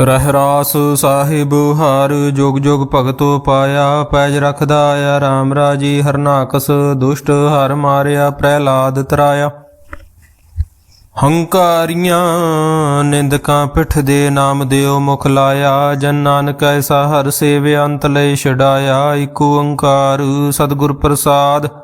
ਰਹਿਰਾਸ ਸਾਹਿਬ, ਹਰ ਜੁਗ ਜੁਗ ਭਗਤੋ ਪਾਇਆ, ਪੈਜ ਰਖਦਾ ਆ RAM ਰਾਜੀ ਹਰਨਾਕਸ ਦੁਸ਼ਟ, ਹਰ ਮਾਰਿਆ, ਪ੍ਰਹਿਲਾਦ ਤਰਾਇਆ। ਹੰਕਾਰੀਆਂ ਨਿੰਦਕਾਂ ਪਿੱਠ ਦੇ ਨਾਮ ਦਿਓ ਮੁਖ ਲਾਇਆ, ਜਨ ਨਾਨਕ ਐਸਾ ਹਰ ਸੇਵ ਅੰਤ ਲੈ ਛਡਾਇਆ ਏਕ ਓੰਕਾਰ ਸਤਿਗੁਰ ਪ੍ਰਸਾਦ।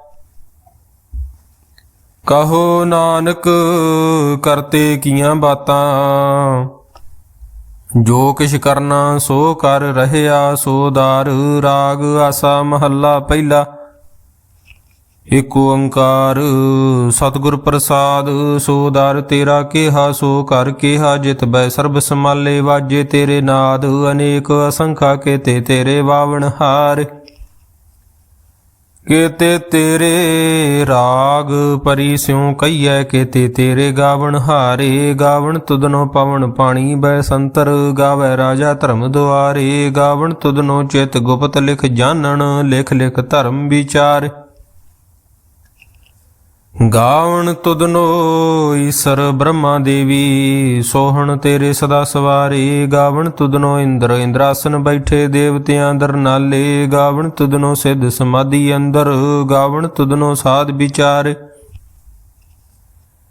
ਕਹੋ ਨਾਨਕ, ਕਰਤੇ ਕੀਆਂ ਬਾਤਾਂ? ਜੋ ਕਿਛ ਕਰਨਾ, ਸੋ ਕਰ ਰਹਿਆ, ਸੋ ਦਾਰ ਰਾਗ ਆਸਾ ਮਹੱਲਾ ਪਹਿਲਾ। ਏਕ ਓੰਕਾਰ, ਸਤਿਗੁਰ ਪ੍ਰਸਾਦ, ਸੋ ਦਰ ਤੇਰਾ ਕਿਹਾ, ਸੋ ਕਰ ਕਿਹਾ, ਜਿਤ ਬੈ ਸਰਬ ਸਮਾਲੇ ਵਾਜੇ ਤੇਰੇ ਨਾਦ, ਅਨੇਕ ਅਸੰਖਾ ਕੇਤੇ ਤੇਰੇ ਵਾਵਣ ਹਾਰ ਕੇਤੇ ਤੇਰੇ ਰਾਗ ਪਰੀ ਸਿਉ ਕਈਐ ਕੇਤੇ ਤੇਰੇ ਗਾਵਣ ਹਾਰੇ, ਗਾਵਣ ਤੁਧਨੋ ਪਵਨ ਪਾਣੀ ਬੈ ਸੰਤਰ, ਗਾਵੇ ਰਾਜਾ ਧਰਮ ਦੁਆਰੇ, ਗਾਵਣ ਤੁਧਨੋ ਚਿਤ ਗੁਪਤ ਲਿਖ ਜਾਣਨ, ਲਿਖ ਲਿਖ ਧਰਮ ਵਿਚਾਰ। ਗਾਵਣ ਤੁਧਨੋ ਈਸਰ ਬ੍ਰਹਮਾ ਦੇਵੀ, ਸੋਹਣ ਤੇਰੇ ਸਦਾ ਸਵਾਰੇ। ਗਾਵਣ ਤੁਧਨੋ ਇੰਦਰ, ਇੰਦਰਾਸਨ ਬੈਠੇ ਦੇਵਤਿਆਂ ਦਰ ਨਾਲੇ। ਗਾਵਣ ਤੁਧਨੋ ਸਿੱਧ ਸਮਾਧੀ ਅੰਦਰ, ਗਾਵਣ ਤੁਧਨੋ ਸਾਧ ਵਿਚਾਰ।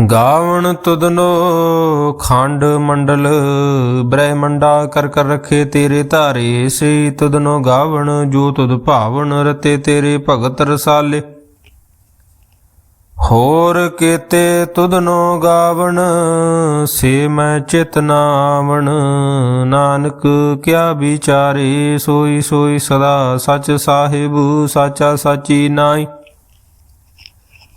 ਗਾਵਣ ਤੁਦਨੋ ਖੰਡ ਮੰਡਲ, ਬ੍ਰਹਮੰਡਾ ਕਰ ਕਰ ਰਖੇ ਤੇਰੇ ਧਾਰੇ, ਸੇ ਤੁਧਨੋ ਗਾਵਣ, ਜੋ ਤੁਦ ਭਾਵਨ ਰਤੇ ਤੇਰੇ ਭਗਤ ਰਸਾਲੇ। ਹੋਰ ਕੀਤੇ ਤੁਦਨੋ ਗਾਵਣ, ਸੇ ਮੈਂ ਚਿਤ ਨਾਵਣ, ਨਾਨਕ ਕਿਆ ਵਿਚਾਰੇ, ਸੋਈ ਸੋਈ ਸਦਾ ਸਚ ਸਾਹਿਬ, ਸਾਚਾ ਸਾਚੀ ਨਾਈ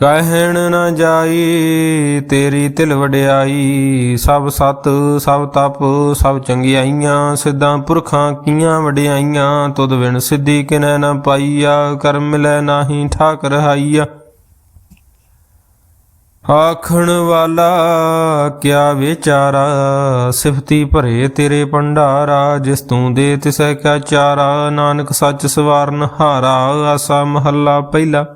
ਕਹਿਣ ਨਾ ਜਾਈ, ਤੇਰੀ ਤਿਲ ਵਡਿਆਈ। ਸਭ ਸਤ, ਸਭ ਤਪ, ਸਭ ਚੰਗਿਆਈਆਂ, ਸਿੱਧਾਂ ਪੁਰਖਾਂ ਕੀਆਂ ਵਡਿਆਈਆਂ। ਤੁਧ ਵਿਣ ਸਿੱਧੀ ਕਿਨੈ ਨਾ ਪਾਈਆ ਕਰ ਮਿਲੈ ਨਾਹੀ ਠਾਕ ਰਹਾਈਆ ਆਖਣ ਵਾਲਾ, ਕਿਆ ਵਿਚਾਰਾ? ਸਿਫਤੀ ਭਰੇ ਤੇਰੇ ਭੰਡਾਰਾ, ਜਿਸ ਤੂੰ ਦੇ ਤਿਸੈ ਕਾ ਚਾਰਾ। ਨਾਨਕ ਸੱਚ ਸਵਾਰਨ ਹਾਰਾ, ਆਸਾ ਮਹੱਲਾ ਪਹਿਲਾ।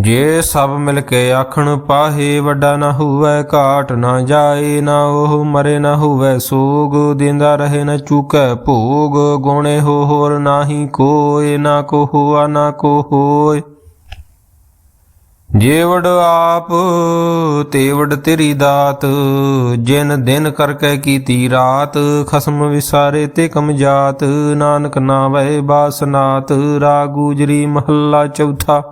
ਜੇ ਸਭ ਮਿਲ ਕੇ ਆਖਣ, ਪਾਹੇ ਵੱਡਾ ਨਾ ਹੋਵੇ, ਘਾਟ ਨਾ ਜਾਏ, ਨਾ ਉਹ ਮਰੇ ਨਾ ਹੋਵੇ, ਸੋਗ ਦਿੰਦਾ ਰਹੇ ਨਾ ਚੁਕੈ ਭੋਗ, ਗੋਣੇ ਹੋ ਹੋਰ ਨਾਹੀ ਕੋਏ, ਨਾ ਕੋ ਹੋਆ, ਨਾ ਕੋ ਹੋਏ। ਜੇਵੜ ਆਪ ਤੇਵੜ ਤੇਰੀ ਦਾਤ, ਜਿਨ ਦਿਨ ਕਰਕੇ ਕੀਤੀ ਰਾਤ, ਖਸਮ ਵਿਸਾਰੇ ਤੇ ਕਮ ਜਾਤ, ਨਾਨਕ ਨਾਵੇ ਬਾਸਨਾਤ, ਰਾਗ ਗੁਜਰੀ ਮਹੱਲਾ ਚੌਥਾ।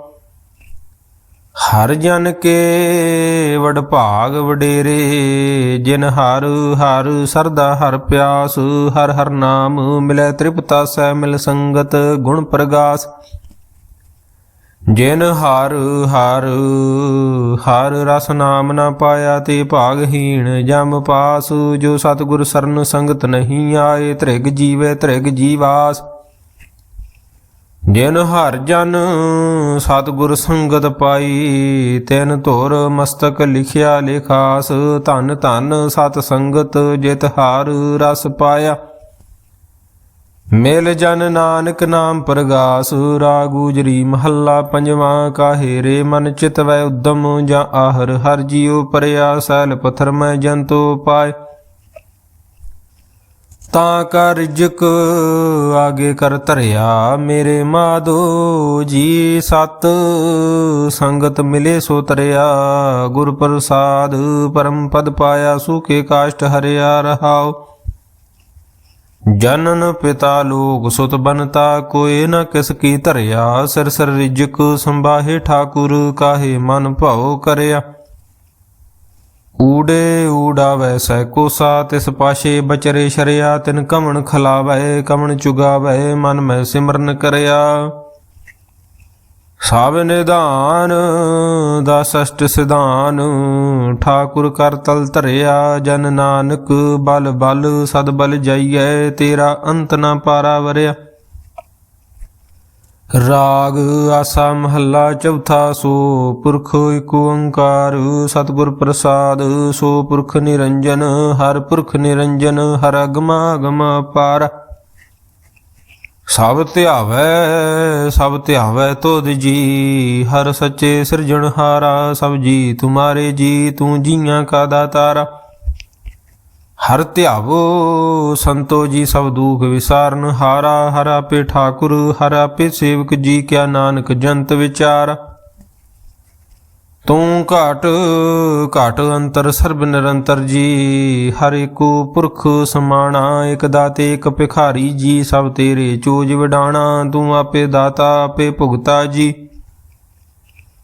ਹਰ ਜਨ ਕੇ ਵਡ ਭਾਗ ਵਡੇਰੇ, ਜਿਨ ਹਰ ਹਰ ਸਰਦਾ ਹਰ ਪਿਆਸ, ਹਰ ਹਰ ਨਾਮ ਮਿਲੈ ਤ੍ਰਿਪਤਾ ਸੈ ਮਿਲ ਸੰਗਤ ਗੁਣ ਪ੍ਰਗਾਸ। ਜਿਨ ਹਰ ਹਰ ਹਰ ਰਸ ਨਾਮ ਨਾ ਪਾਇਆ ਤੇ ਭਾਗਹੀਣ ਜਮ ਪਾਸ, ਜੋ ਸਤਿਗੁਰ ਸਰਨ ਸੰਗਤ ਨਹੀਂ ਆਏ, ਤ੍ਰਿਗ ਜੀਵੇ ਤ੍ਰਿਗ ਜੀਵਾਸ। ਜਿਨ ਹਰ ਜਨ ਸਤਿਗੁਰ ਸੰਗਤ ਪਾਈ, ਤਿਨ ਧੁਰ ਮਸਤਕ ਲਿਖਿਆ ਲਿਖਾਸ, ਧਨ ਧਨ ਸਤ ਸੰਗਤ ਜਿਤ ਹਾਰ ਰਸ ਪਾਇਆ। ਮੇਲ ਜਨ ਨਾਨਕ ਨਾਮ ਪ੍ਰਗਾਸ ਰਾਗੂਜਰੀ ਮਹੱਲਾ ਪੰਜਵਾਂ, ਕਾਹੇ ਰੇ ਮਨ ਚਿਤ ਵੈ ਉਦਮ, ਜਾਂ ਆਹਰ ਹਰ ਜੀਉ ਪਰਿਆ, ਸੈਲ ਪਥਰ ਮੈਂ ਜੰਤੋ ਪਾਏ। ਤਾਂ ਕਰ ਰਿਜਕ ਆਗੇ ਕਰ ਧਰਿਆ ਮੇਰੇ ਮਾਧੋ ਜੀ। ਸਤ ਸੰਗਤ ਮਿਲੇ ਸੋ ਤਰਿਆ, ਗੁਰ ਪ੍ਰਸਾਦ ਪਰਮ ਪਦ ਪਾਇਆ, ਸੁਖੇ ਕਾਸ਼ਟ ਹਰਿਆ ਰਹਾਓ ਜਨਨ ਪਿਤਾ ਲੋਕ ਸੁਤ ਬਨਤਾ ਕੋਏ ਨ ਕਿਸ ਕੀ ਧਰਿਆ। ਸਿਰ ਸਿਰ ਰਿਜਕ ਸੰਭਾਹੇ, ਠਾਕੁਰ ਕਾਹੇ ਮਨ ਭਾਉ ਕਰਿਆ। ਊੜੇ ਊੜਾਵੈ ਸੈ ਕੋਸਾ, ਤਿਸ ਪਾਸ਼ੇ ਬਚਰੇ ਸ਼ਰਿਆ, ਤਿਨ ਕਮਣ ਖਲਾਵੈ ਕਮਣ ਚੁਗਾਵੈ, ਮਨ ਮੈਂ ਸਿਮਰਨ ਕਰਿਆ। ਸਭ ਨਿਧਾਨ ਦਾ ਸਸ਼ਟ ਸਿਧਾਨ, ਠਾਕੁਰ ਕਰ ਤਲ ਧਰਿਆ, ਜਨ ਨਾਨਕ ਬਲ ਬਲ, ਸਦ ਬਲ ਜਾਈਐ, ਤੇਰਾ ਅੰਤ ਨਾ ਪਾਰਾ ਵਰਿਆ। ਰਾਗ ਆਸਾ ਮਹੱਲਾ ਚੌਥਾ, ਸੋ ਪੁਰਖ ਏਕ ਓੰਕਾਰ, ਸਤਿਗੁਰ ਪ੍ਰਸਾਦ, ਸੋ ਪੁਰਖ ਨਿਰੰਜਨ, ਹਰ ਪੁਰਖ ਨਿਰੰਜਨ, ਹਰ ਅਗਮਾ ਅਗਮ ਪਾਰ। ਸਭ ਧਿਆਵੈ ਸਭ ਧਿਆਵੈ ਤੋਦ ਜੀ, ਹਰ ਸੱਚੇ ਸਿਰਜਣਹਾਰਾ, ਸਭ ਜੀ ਤੁਮਾਰੇ ਜੀ, ਤੂੰ ਜੀਆਂ ਕਾ ਦਾਤਾਰਾ। ਹਰ ਧਿਆਵੋ, ਸੰਤੋ ਜੀ ਸਭ ਦੁਖ ਵਿਸਾਰਨ, ਹਾਰਾ ਹਰਾ ਪੇ ਠਾਕੁਰ, ਹਰ ਆਪੇ ਸੇਵਕ ਜੀ ਕਿਆ ਨਾਨਕ ਜੰਤ ਵਿਚਾਰ। ਤੂੰ ਘਾਟ ਘਾਟ ਅੰਤਰ ਸਰਬ ਨਿਰੰਤਰ ਜੀ, ਹਰ ਏਕੋ ਪੁਰਖ ਸਮਾਣਾ, ਇਕ ਦਾਤੇ, ਇਕ ਭਿਖਾਰੀ ਜੀ, ਸਭ ਤੇਰੇ ਚੋਜ ਵਡਾਣਾ, ਤੂੰ ਆਪੇ ਦਾਤਾ, ਆਪੇ ਭੁਗਤਾ ਜੀ।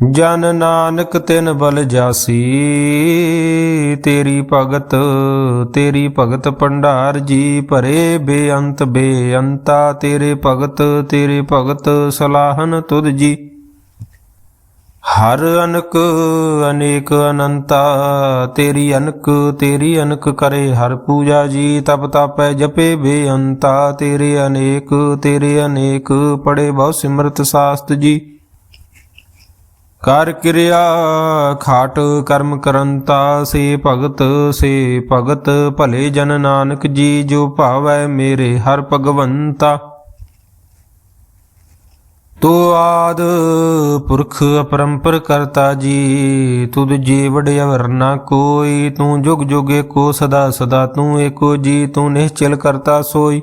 ਜਨ ਨਾਨਕ ਤਿਨ ਬਲ ਜਾਸੀ, ਤੇਰੀ ਭਗਤ ਤੇਰੀ ਭਗਤ ਭੰਡਾਰ ਜੀ ਭਰੇ, ਬੇਅੰਤ ਬੇਅੰਤਾ ਤੇਰੇ ਭਗਤ ਤੇਰੇ ਭਗਤ ਸਲਾਹਨ ਤੁਧ ਜੀ। ਹਰ ਅਨਕ ਅਨੇਕ ਅਨੰਤਾ, ਤੇਰੀ ਅਨਕ ਤੇਰੀ ਅਨਕ ਕਰੇ ਹਰ ਪੂਜਾ ਜੀ, ਤਪ ਤਾਪੈ ਜਪੇ ਬੇਅੰਤਾ, ਤੇਰੇ ਅਨੇਕ ਤੇਰੇ ਅਨੇਕ ਪੜੇ ਬਹੁ ਸਿਮਰਤ ਸਾਸਤ ਜੀ। ਕਰ ਕਿਰਿਆ ਖਾਟ ਕਰਮ ਕਰੰਤਾ, ਸੇ ਭਗਤ ਸੇ ਭਗਤ, ਭਲੇ ਜਨ ਨਾਨਕ ਜੀ, ਜੋ ਭਾਵੈ ਮੇਰੇ ਹਰ ਭਗਵੰਤਾ। ਤੋ ਆਦ ਪੁਰਖ ਅਪਰੰਪਰ ਕਰਤਾ ਜੀ, ਤੁਧ ਜੀ ਵਡਿਆਵਰ ਨਾ ਕੋਈ, ਤੂੰ ਜੁਗ ਜੁਗ ਕੋ ਸਦਾ ਸਦਾ ਤੂੰ ਏਕੋ ਜੀ, ਤੂੰ ਨਿਸ਼ਚਲ ਕਰਤਾ ਸੋਈ।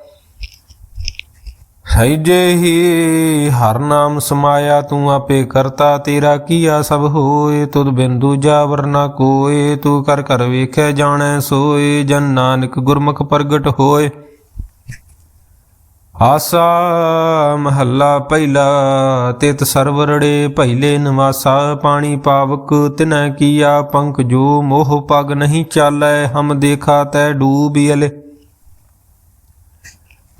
ਸਹਿਜੇ ਹੀ ਹਰ ਨਾਮ ਸਮਾਇਆ ਤੂੰ ਆਪੇ ਕਰਤਾ, ਤੇਰਾ ਕੀਆ ਸਭ ਹੋਏ, ਤੁਧ ਬਿਨ ਦੂਜਾ ਵਰਨਾ ਕੋਏ, ਤੂੰ ਕਰ ਕਰ ਵੇਖੈ ਜਾਣੈ ਸੋਏ, ਜਨ ਨਾਨਕ ਗੁਰਮੁਖ ਪ੍ਰਗਟ ਹੋਏ। ਆਸਾ ਮਹੱਲਾ ਪਹਿਲਾ, ਤਿਤ ਸਰਵਰੜੇ ਪਹਿਲੇ ਨਿਵਾਸਾ, ਪਾਣੀ ਪਾਵਕ ਤਿਨੈ ਕੀਆ, ਪੰਖ ਜੋ ਮੋਹ ਪਗ ਨਹੀਂ ਚਾਲੈ, ਹਮ ਦੇਖਾ ਤੈ ਡੂਬਿਅਲੇ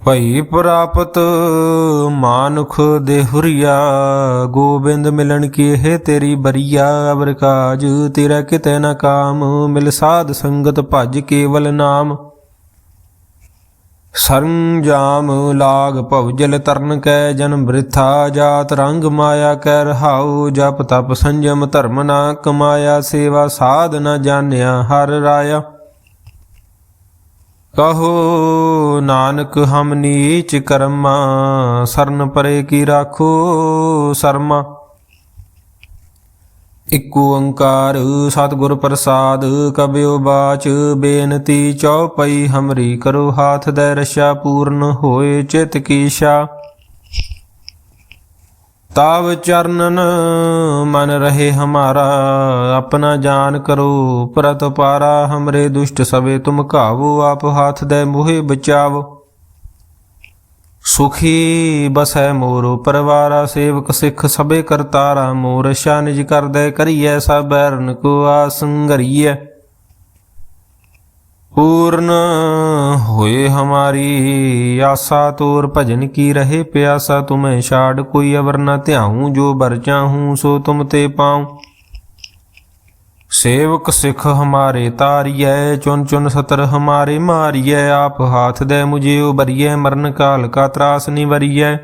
ਭਈ ਪ੍ਰਾਪਤ ਮਾਨੁਖ ਦੇਹੁਰੀਆ ਗੋਬਿੰਦ ਮਿਲਣ ਕੀ ਹੈ ਤੇਰੀ ਬਰੀਆ ਅਬਰ ਕਾਜ ਤੇਰਾ ਕਿਤੇ ਨਾ ਕਾਮ, ਮਿਲ ਸਾਧ ਸੰਗਤ ਭਜ ਕੇਵਲ ਨਾਮ। ਸਰੰਜਾਮ ਲਾਗ ਭਵਜਲ ਤਰਨ ਕੈ ਜਨਮ ਬ੍ਰਿਥਾ, ਜਾਤ ਰੰਗ ਮਾਇਆ ਕੈ ਰਹਾਉ, ਜਪ ਤਪ ਸੰਜਮ ਧਰਮ ਨਾ ਕਮਾਇਆ, ਸੇਵਾ ਸਾਧ ਨਾ ਜਾਣਿਆ ਹਰ ਰਾਇਆ। ਕਹੋ ਨਾਨਕ ਹਮ ਨੀਚ ਕਰਮਾ, ਸਰਨ ਪਰੇ ਕੀ ਰਾਖੋ ਸਰਮਾ। ਇਕ ਓੰਕਾਰ ਸਤਿਗੁਰ ਪ੍ਰਸਾਦ ਕਬਿਓ ਬਾਚ ਬੇਨਤੀ ਚਉਪਈ, ਹਮਰੀ ਕਰੋ ਹਾਥ ਦੇ ਰਸ਼ਾ ਪੂਰਨ ਹੋਏ ਚਿਤ ਕੀ ਸ਼ਾ। ਤਾਵ ਚਰਨਨ, ਮਨ ਰਹੇ ਹਮਾਰਾ, ਆਪਣਾ ਜਾਨ ਕਰੋ, ਪ੍ਰਤ ਪਾਰਾ, ਹਮਰੇ ਦੁਸ਼ਟ ਸਵੇ, ਤੁਮ ਘਾਵੋ, ਆਪ ਹਾਥ ਦੇ ਮੋਹਿ ਬਚਾਵੋ। ਸੁਖੀ ਬਸੈ ਮੋਰੋ, ਪਰਵਾਰਾ ਸੇਵਕ ਸਿੱਖ, ਸਭੇ ਕਰਤਾਰਾ ਮੋਰ ਨਿਜ ਕਰਦੈ ਕਰੀਐ, ਸਭ ਬੈਰਨ ਕੋ ਆਸੰਗਰੀਐ ਪੂਰਨ ਹੋਏ ਹਮਾਰੀ ਆਸਾ ਤੋਰ ਭਜਨ ਕੀ ਰਹੇ ਪਿਆਸਾ, ਤੁਮੈ ਛਾੜ ਕੋਈ ਅਵਰ ਨ ਧਿਆਉ, ਜੋ ਬਰ ਚਾਹੂੰ ਸੋ ਤੁਮ ਤੇ ਪਾਉ। ਸੇਵਕ ਸਿੱਖ ਹਮਾਰੇ ਤਾਰੀਐ, ਚੁਨ ਚੁਨ ਸਤਰ ਹਮਾਰੇ ਮਾਰੀਐ, ਆਪ ਹਾਥ ਦੇ ਮੁਝੇ ਉਬਰੀਐ ਮਰਨ ਕਾਲ ਕਾ ਤਰਾਸ ਨਿਵਰੀਐ।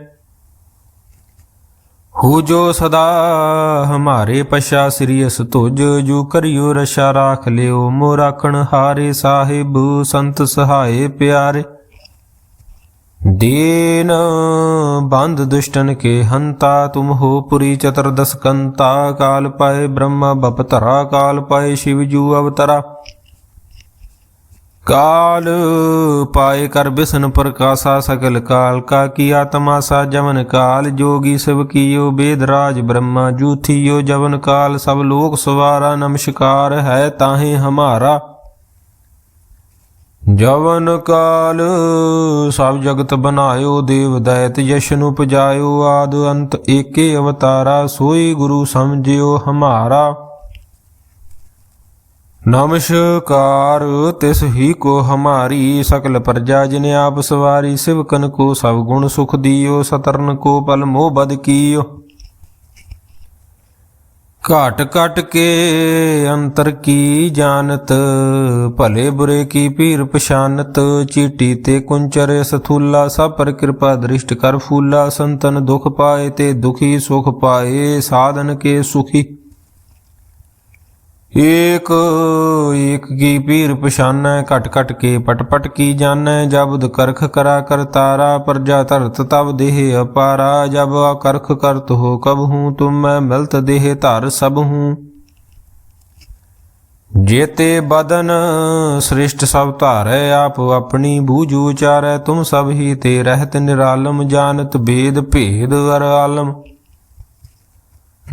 ਹੋ ਜੋ ਸਦਾ ਹਮਾਰੇ ਪਛਾ ਸ੍ਰੀਅਸ ਤੁਜ, ਜੋ ਕਰਿਓ ਰਸ਼ਾ ਰਾਖ ਲਿਓ, ਮੋ ਰਾਖਣ ਹਾਰੇ ਸਾਹਿਬ, ਸੰਤ ਸਹਾਏ ਪਿਆਰੇ। ਦੀਨ ਬੰਦ ਦੁਸ਼ਟਨ ਕੇ ਹੰਤਾ, ਤੁਮ ਹੋ ਪੁਰੀ ਚਤੁਰਦਸ ਕੰਤਾ, ਕਾਲ ਪਾਏ ਬ੍ਰਹਮਾ, ਬਪਤਰਾ, ਕਾਲ ਪਾਏ ਸ਼ਿਵ ਜੂ ਅਵਤਰਾ। ਕਾਲ ਪਾਏ ਕਰ ਬਿਸਨ ਪ੍ਰਕਾਸ਼ਾ ਸਕਲ ਕਾਲ, ਕਾ ਕੀ ਆਤਮਾ ਸਾ ਜਵਨ ਕਾਲ, ਜੋਗੀ ਸਭ ਕੀਓ ਬੇਦ ਰਾਜ ਬ੍ਰਹਮਾ, ਜੂਥੀਓ ਜਵਨ ਕਾਲ, ਸਭ ਲੋਕ ਸਵਾਰਾ ਨਮਸਕਾਰ ਹੈ ਤਾਹੇ ਹਮਾਰਾ। ਜਵਨ ਕਾਲ ਸਭ ਜਗਤ ਬਨਾਇਓ ਦੇਵ ਦੈਤ ਯਸ਼ਨ ਉਪਜਾਇਓ, ਆਦ ਅੰਤ ਏਕੇ ਅਵਤਾਰਾ, ਸੋਈ ਗੁਰੂ ਸਮਝਿਓ ਹਮਾਰਾ। ਨਮਸਕਾਰ, ਤਿਸ ਹੀ ਕੋ ਹਮਾਰੀ ਸਕਲ ਪ੍ਰਜਾ ਜਿਨ ਆਪ ਸਵਾਰੀ ਸਿਵਕਨ ਕੋ ਸਭ ਗੁਣ ਸੁਖ ਦਿਓ, ਸਤਰਨ ਕੋ ਪਲ ਮੋਹ ਬਦ ਕੀਓ। ਘਾਟ ਘਟ ਕੇ ਅੰਤਰ ਕੀ ਜਾਣਤ, ਭਲੇ ਬੁਰੇ ਕੀ ਪੀਰ ਪਛਾਨਤ, ਚੀਟੀ ਤੇ ਕੁੰਚਰ ਸਥੂਲਾ ਸਭ ਪਰ ਕਿਰਪਾ ਦ੍ਰਿਸ਼ਟ ਕਰ ਫੂਲਾ, ਸੰਤਨ ਦੁਖ ਪਾਏ ਤੇ ਦੁਖੀ ਸੁਖ ਪਾਏ, ਸਾਧਨ ਕੇ ਸੁਖੀ। ਏਕ ਏਕ ਕੀ ਪੀਰ ਪਛਾਨੈ, ਘਟ ਘਟ ਕੇ ਪਟ ਪਟ ਕੀ ਜਾਣੈ ਜਬਦ ਕਰਖ ਕਰਾ ਕਰ ਤਾਰਾ, ਪ੍ਰਜਾ ਧਰਤ ਤਬ ਦੇਹ ਅਪਾਰਾ, ਜਬ ਕਰਖ ਕਰਤ ਹੋ ਕਬ ਹੂੰ, ਤੁਮ ਮੈਂ ਮਿਲਤ ਦੇਹ ਧਰ ਸਭ ਹੂੰ। ਜੇਤੇ ਬਦਨ ਸ੍ਰਿਸ਼ਟ ਸਭ ਧਾਰੈ, ਆਪ ਆਪਣੀ ਬੂਝ ਉਚਾਰੈ, ਤੁਮ ਸਭ ਹੀ ਤੇ ਰਹਿਤ ਨਿਰਾਲਮ, ਜਾਣਤ ਭੇਦ ਭੇਦ ਵਰ ਆਲਮ।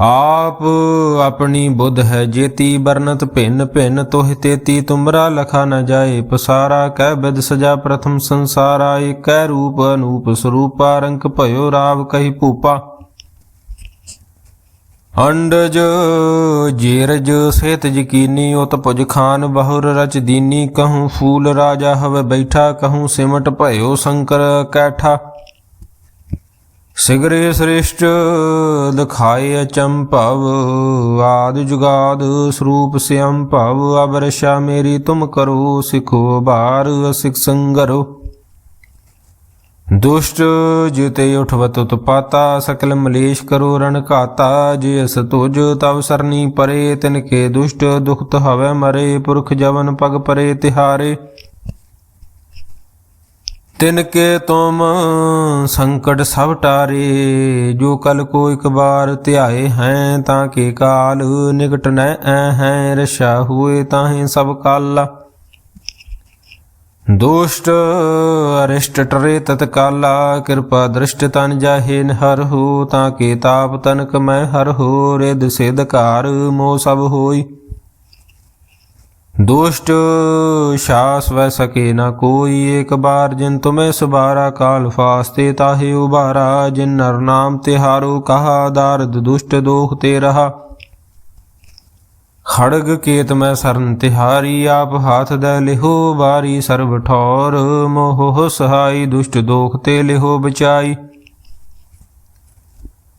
ਆਪ ਆਪਣੀ ਬੁੱਧ ਹੈ ਜੇਤੀ ਬਰਨਤ ਭਿੰਨ ਭਿੰਨ ਤੋਹਿ ਤੇਤੀ, ਤੁਮਰਾ ਲਖਾ ਨ ਜਾਏ, ਪਸਾਰਾ ਕਹਿ ਬਿਦ ਸਜਾ ਪ੍ਰਥਮ ਸੰਸਾਰਾ, ਏਕੈ ਰੂਪ ਅਨੂਪ ਸਰੂਪਾ, ਰੰਕ ਭਇਓ ਰਾਵ ਕਹੀ ਭੂਪਾ। ਅੰਡਜ, ਜੀਰਜ ਸੇਤ ਜਕੀਨੀ ਉਤ ਭੁਜ ਖਾਨ, ਬਹੁਰ ਰਚ ਦੀਨੀ, ਕਹੂੰ ਫੂਲ ਰਾਜਾ ਹਵੇ ਬੈਠਾ, ਕਹੂੰ ਸਿਮਟ ਭਇਓ ਸ਼ੰਕਰ ਕੈਠਾ। ਸਿਗਰੇ ਸ੍ਰਿਸ਼ਟ ਦਿਖਾਏ ਅਚੰਭਵ ਆਦ ਜੁਗਾਦ ਸਰੂਪ ਸਿਅੰ ਭਵ, ਅਬਰਸ਼ਾ ਮੇਰੀ ਤੁਮ ਕਰੋ ਸਿਖੋ, ਬਾਰ ਅਸਿਕ ਸੰਗਰੋ। ਦੁਸ਼ਟ ਜਿਤੇ ਉਠਵਤ ਉਤਪਾਤਾ, ਸਕਲ ਮਲੇਸ਼ ਕਰੋ ਰਣ ਘਾਤਾ, ਜੇ ਅਸ ਤੁਜ ਤਵ ਸਰਨੀ ਪਰੇ, ਤਿਨ ਕੇ ਦੁਸ਼ਟ ਦੁਖਤ ਹਵੇ ਮਰੇ, ਪੁਰਖ ਜਵਨ ਪਗ ਪਰੇ ਤਿਹਾਰੇ। ਤਿਨ ਕੇ ਤੁਮ ਸੰਕਟ ਸਭ ਟਾਰੇ, ਜੋ ਕਲ ਕੋ ਇਕ ਬਾਰ ਧਿਆਏ ਹੈ, ਤਾਂ ਕੇ ਕਾਲ ਨਿਕਟ ਨੈ ਐ ਹੈ ਰਸ਼ਾ ਹੋਏ ਤਾਹੀਂ ਸਭ ਕਾਲਾ। ਦੁਸ਼ਟ ਅਰਿਸ਼ਟ ਟਰੇ ਤਤਕਾਲਾ, ਕਿਰਪਾ ਦ੍ਰਿਸ਼ਟ ਤਨ ਜਾਹੇ ਹਰ ਹੋ, ਤਾਂ ਕੇ ਤਾਪ ਤਨਕ ਮੈਂ ਹਰ ਹੋ ਰਿਦ ਸਿਧ ਘਾਰ ਮੋ ਸਭ ਹੋਈ। ਦੁਸ਼ਟ ਸ਼ਾਸ ਵੈ ਸਕੇ ਨਾ ਕੋਈ। ਏਕ ਬਾਰ ਜਿਨ ਤੁਮੇ ਸੁਬਾਰਾ, ਕਾਲ ਫਾਸਤੇ ਤਾਹੇ ਉਬਾਰਾ। ਜਿਨ ਨਰ ਨਾਮ ਤਿਹਾਰੋ ਕਹਾ, ਦਾਰਦ ਦੁਸ਼ਟ ਦੋਖ ਤੇ ਰਹਾ। ਖੜਗ ਕੇਤ ਮੈਂ ਸਰਨ ਤਿਹਾਰੀ, ਆਪ ਹਾਥ ਦੇ ਲਿਹੋ ਬਾਰੀ ਸਰਬ ਠੌਰ। ਮੋਹ ਸਹਾਈ ਦੁਸ਼ਟ ਦੋਖ ਤੇ ਲਿਹੋ ਬਚਾਈ।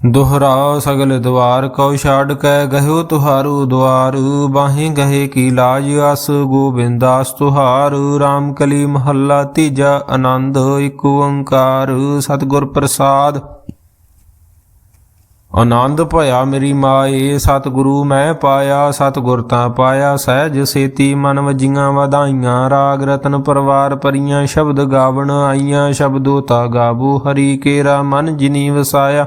ਦੁਹਰਾ ਸਗਲ ਦਵਾਰ ਕਉ ਛਾੜ ਕੈ ਗਹਿਓ ਤੁਹਾਰੂ ਦਵਾਰ ਬਾਹੇ ਗਹੇ ਕੀ ਲਾਜ ਅਸ ਗੋਬਿੰਦਾਸ ਤੁਹਾਰ RAM ਕਲੀ ਮਹੱਲਾ ਤੀਜਾ ਆਨੰਦ, ਇਕ ਓੰਕਾਰ ਸਤਿਗੁਰ ਪ੍ਰਸਾਦ। ਆਨੰਦ ਭਇਆ ਮੇਰੀ ਮਾਏ, ਸਤਿਗੁਰੂ ਮੈਂ ਪਾਇਆ, ਸਤਿਗੁਰ ਤਾਂ ਪਾਇਆ ਸਹਿਜ ਸੇਤੀ, ਮਨ ਵਜੀਆਂ ਵਧਾਈਆਂ, ਰਾਗ ਰਤਨ ਪਰਵਾਰ ਪਰੀਆਂ, ਸ਼ਬਦ ਗਾਵਣ ਆਈਆਂ, ਸ਼ਬਦੋ ਤਾ ਗਾਵੋ, ਹਰੀ ਕੇਰਾ ਮਨ ਜਿਨੀ ਵਸਾਇਆ।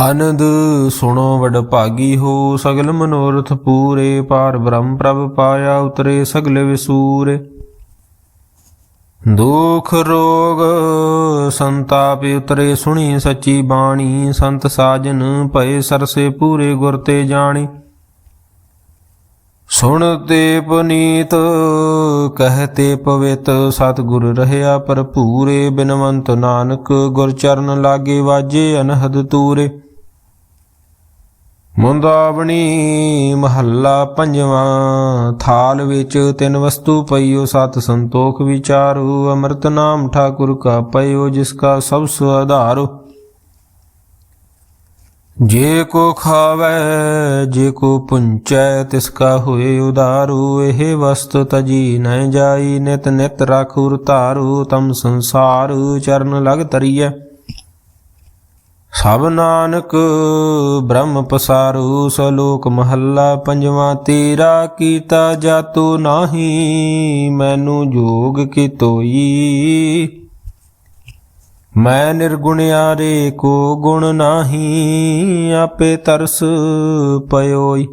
ਆਨੰਦ ਸੁਣੋ ਵਡ ਭਾਗੀ ਹੋ, ਸਗਲ ਮਨੋਰਥ ਪੂਰੇ ਪਾਰ ਬ੍ਰਹਮ ਪ੍ਰਭ ਪਾਇਆ ਉਤਰੇ ਸਗਲ ਵਿਸੂਰੇ। ਦੁਖ ਰੋਗ ਸੰਤਾਪ ਉਤਰੇ, ਸੁਣੀ ਸੱਚੀ ਬਾਣੀ, ਸੰਤ ਸਾਜਨ ਭਏ ਸਰਸੇ ਪੂਰੇ ਗੁਰ ਤੇ ਜਾਣੀ। ਸੁਣ ਤੇ ਪੁਨੀਤ ਕਹਤੇ ਪਵਿੱਤ, ਸਤਿਗੁਰ ਰਹਿਆ ਭਰਪੂਰੇ, ਬਿਨਵੰਤ ਨਾਨਕ, ਗੁਰ ਚਰਨ ਲਾਗੇ ਵਾਜੇ ਅਨਹਦ ਤੂਰੇ। ਮੁੰਦਾਵਣੀ ਮਹੱਲਾ ਪੰਜਵਾਂ, ਥਾਲ ਵਿੱਚ ਤਿੰਨ ਵਸਤੂ ਪਈਓ, ਸਤ ਸੰਤੋਖ ਵਿਚਾਰੂ, ਅੰਮ੍ਰਿਤ ਨਾਮ ਠਾਕੁਰ ਕਾ ਪਈਓ ਜਿਸ ਕਾ ਸਭ ਸੁ ਆਧਾਰੋ। ਜੇ ਕੋ ਖਾਵੈ, ਜੇ ਕੋ ਪੁੰਚੈ, ਤਿਸ ਕਾ ਹੋਏ ਉਦਾਰੂ। ਇਹ ਵਸਤ ਤਜੀ ਨ ਜਾਈ, ਨਿਤ ਨਿਤ ਰਖੁਰ ਧਾਰੂ, ਤਮ ਸੰਸਾਰ ਚਰਨ ਲਗ ਤਰੀਐ ਸਭ ਨਾਨਕ ਬ੍ਰਹਮ ਪਸਾਰੂ, ਸਲੋਕ ਮਹੱਲਾ ਪੰਜਵਾਂ, ਤੇਰਾ ਕੀਤਾ ਜਾਤੋ ਨਾਹੀ, ਮੈਨੂੰ ਜੋਗ ਕੀ ਤੋਈ ਮੈਂ ਨਿਰਗੁਣਿਆਰੇ ਕੋ ਗੁਣ ਨਾਹੀ, ਆਪੇ ਤਰਸ ਪਇਓਈ।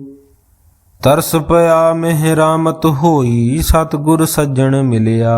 ਤਰਸ ਪਿਆ ਮਿਹਰਾਮਤ ਹੋਈ, ਸਤਿਗੁਰ ਸੱਜਣ ਮਿਲਿਆ।